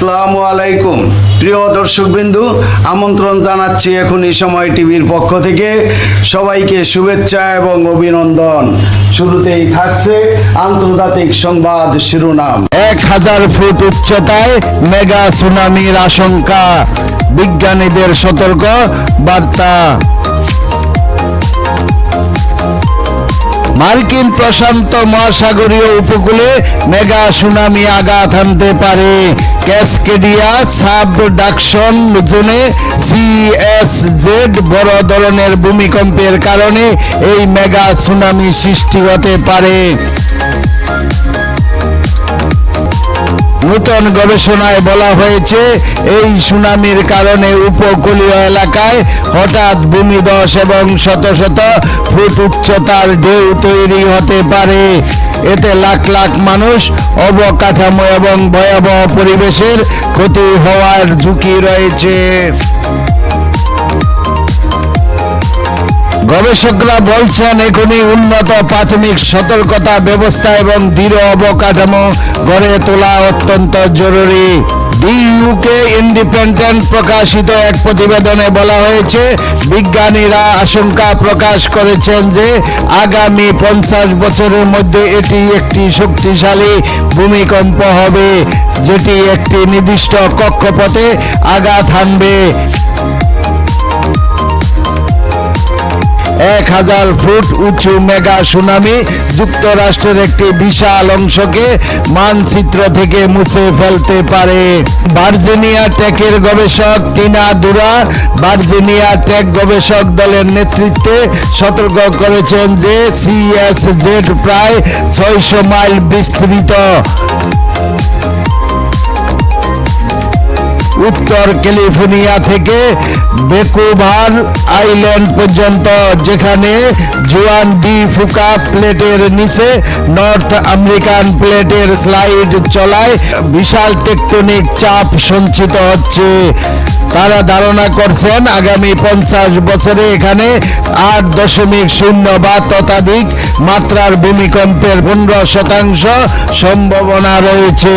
আসসালামু আলাইকুম। প্রিয় দর্শকবিন্দু, আমন্ত্রণ জানাচ্ছি এখন এই সময় টিভির পক্ষ থেকে। সবাইকে শুভেচ্ছা এবং অভিনন্দন। শুরুতেই থাকছে আন্তর্জাতিক সংবাদ শিরোনাম। এক হাজার ফুট উচ্চতায় মেগা সুনামির আশঙ্কা। বিজ্ঞানীদের সতর্ক বার্তা। মার্কিন প্রশান্ত মহাসাগরীয় উপকূলে মেগা সুনামি আঘাত আনতে পারে। ক্যাসকেডিয়া সাব ডাকশন জোনে সিএসজেড বড় ধরনের ভূমিকম্পের কারণে এই মেগা সুনামি সৃষ্টি হতে পারে। নূতন গবেষণায় বলা হয়েছে, এই সুনামির কারণে উপকূলীয় এলাকায় হঠাৎ ভূমিধস এবং শত শত ফুট উচ্চতার ঢেউ তৈরি হতে পারে। এতে লাখ লাখ মানুষ অবকাঠামো এবং ভয়াবহ পরিবেশের ক্ষতি হওয়ার ঝুঁকি রয়েছে। গবেষকরা বলছেন, এখনই উন্নত প্রাথমিক সতর্কতা ব্যবস্থা এবং দৃঢ় অবকাঠামো গড়ে তোলা অত্যন্ত জরুরি। দি ইউকে ইন্ডিপেন্ডেন্ট প্রকাশিত এক প্রতিবেদনে বলা হয়েছে, বিজ্ঞানীরা আশঙ্কা প্রকাশ করেছেন যে, আগামী পঞ্চাশ বছরের মধ্যে এটি একটি শক্তিশালী ভূমিকম্প হবে, যেটি একটি নির্দিষ্ট কক্ষপথে আঘাত হানবে। এক হাজার ফুট উঁচু মেগা সুনামি যুক্তরাষ্ট্রের একটি বিশাল অংশকে মানচিত্র থেকে মুছে ফেলতে পারে। ভার্জিনিয়া টেকের গবেষক টিনা দুরা ভার্জিনিয়া টেক গবেষক দলের নেতৃত্বে সতর্ক করেছেন যে সিএসজেড প্রায় ছয়শো মাইল বিস্তৃত। উত্তর ক্যালিফোর্নিয়া থেকে বেকুভার আইল্যান্ড পর্যন্ত, যেখানে জুয়ান ডি ফুকা প্লেটের নিচে নর্থ আমেরিকান প্লেটের স্লাইড চলায় বিশাল টেকটনিক চাপ সঞ্চিত হচ্ছে। তারা ধারণা করছেন আগামী পঞ্চাশ বছরে এখানে আট দশমিক শূন্য বা ততাধিক মাত্রার ভূমিকম্পের পনেরো শতাংশ সম্ভাবনা রয়েছে।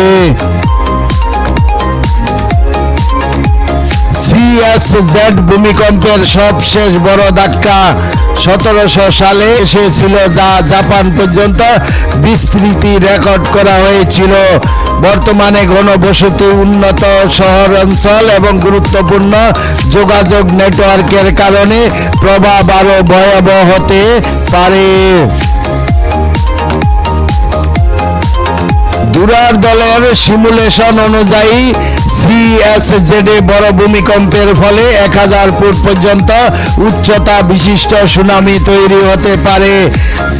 সিএসজেড ভূমিকম্পের সবশেষ বড় ধাক্কা সতেরোশো সালে এসেছিল, যা জাপান পর্যন্ত বিস্তৃতি রেকর্ড করা হয়েছিল। বর্তমানে ঘনবসতি উন্নত শহর অঞ্চল এবং গুরুত্বপূর্ণ যোগাযোগ নেটওয়ার্কের কারণে প্রভাব আরও ভয়াবহ হতে পারে। দুরার দলের সিমুলেশন অনুযায়ী সিএসজেড বড় ভূমিকম্পের ফলে এক হাজার ফুট পর্যন্ত উচ্চতা বিশিষ্ট সুনামি তৈরি হতে পারে।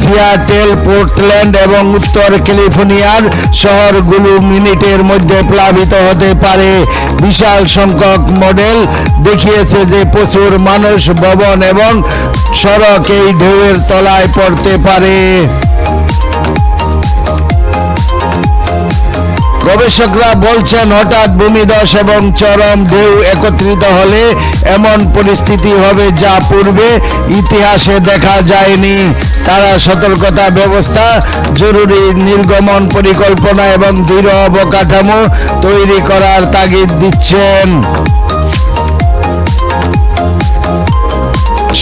সিয়াটেল, পোর্টল্যান্ড এবং উত্তর ক্যালিফোর্নিয়ার শহরগুলো মিনিটের মধ্যে প্লাবিত হতে পারে। বিশাল সংখ্যক মডেল দেখিয়েছে যে প্রচুর মানুষ, ভবন এবং সড়ক এই ঢেউয়ের তলায় পড়তে পারে। গবেষকরা বলছেন, হঠাৎ ভূমিধস এবং চরম ঢেউ একত্রিত হলে এমন পরিস্থিতি হবে যা পূর্বে ইতিহাসে দেখা যায়নি। তারা সতর্কতা ব্যবস্থা, জরুরি নির্গমন পরিকল্পনা এবং দৃঢ় অবকাঠামো তৈরি করার তাগিদ দিচ্ছেন।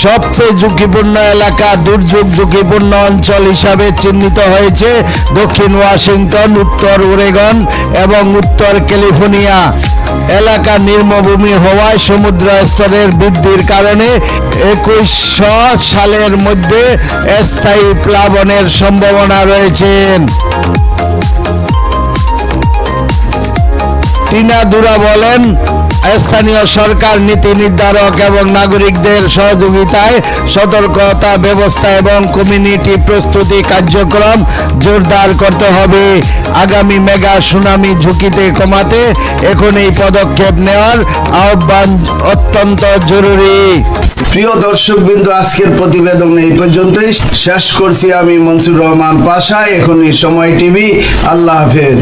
সবচেয়ে ঝুঁকিপূর্ণ এলাকা, দুর্যোগ ঝুঁকিপূর্ণ অঞ্চল হিসাবে চিহ্নিত হয়েছে দক্ষিণ ওয়াশিংটন, উত্তর ওরেগন এবং উত্তর ক্যালিফোর্নিয়া। এলাকা নির্মভূমি হওয়ায় সমুদ্র স্তরের বৃদ্ধির কারণে একুশশো সালের মধ্যে স্থায়ী প্লাবনের সম্ভাবনা রয়েছে। টিনা দুরা বলেন স্থানীয় সরকার, নীতি নির্ধারক এবং নাগরিকদের সহযোগিতায় সতর্কতা ব্যবস্থা এবং কমিউনিটি প্রস্তুতি কার্যক্রম জোরদার করতে হবে। আগামী মেগা সুনামি ঝুঁকিতে কমাতে এখন এই পদক্ষেপ নেওয়ার আহ্বান অত্যন্ত জরুরি। প্রিয় দর্শক বিন্দু আজকের প্রতিবেদন এই পর্যন্তই। শেষ করছি আমি মনসুর রহমান পাশা, এখনই সময় টিভি। আল্লাহ হাফেজ।